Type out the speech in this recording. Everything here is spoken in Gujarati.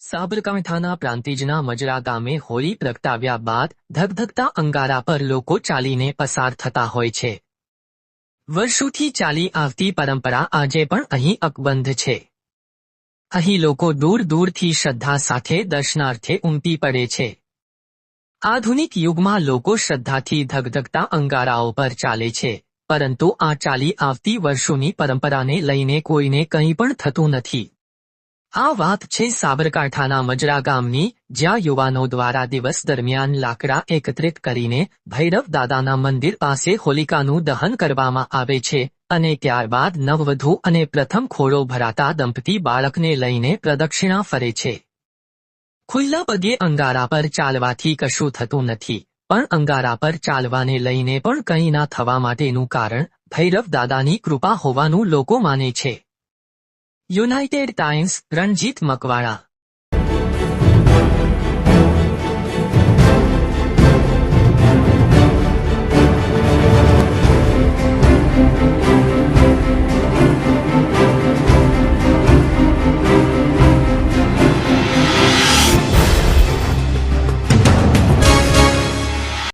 સાબરકાંઠાના પ્રાંતિજના મજરા ગામે હોળી પ્રગટાવ્યા બાદ ધગધગતા અંગારા પર લોકો ચાલીને પસાર થતા હોય છે. વર્ષોથી ચાલી આવતી પરંપરા આજે પણ અહીં અકબંધ છે. અહીં લોકો દૂર દૂરથી શ્રદ્ધા સાથે દર્શનાર્થે ઉમટી પડે છે. આધુનિક યુગમાં લોકો શ્રદ્ધાથી ધગધગતા અંગારાઓ પર ચાલે છે, પરંતુ આ ચાલી આવતી વર્ષોની પરંપરાને લઈને કોઈને કંઈ પણ થતું નથી. આ વાત છે સાબરકાંઠાના મજરા ગામની, જ્યાં યુવાનો દ્વારા દિવસ દરમિયાન લાકડા એકત્રિત કરીને ભૈરવ દાદાના મંદિર પાસે હોલિકાનું દહન કરવામાં આવે છે અને ત્યારબાદ નવવધુ અને પ્રથમ ખોળો ભરાતા દંપતી બાળકને લઈને પ્રદક્ષિણા ફરે છે. ખુલ્લા પગે અંગારા પર ચાલવાથી કશું થતું નથી, પણ અંગારા પર ચાલવાને લઈને પણ કંઈ ના થવા માટેનું કારણ ભૈરવ દાદાની કૃપા હોવાનું લોકો માને છે. United times Ranjit Makwana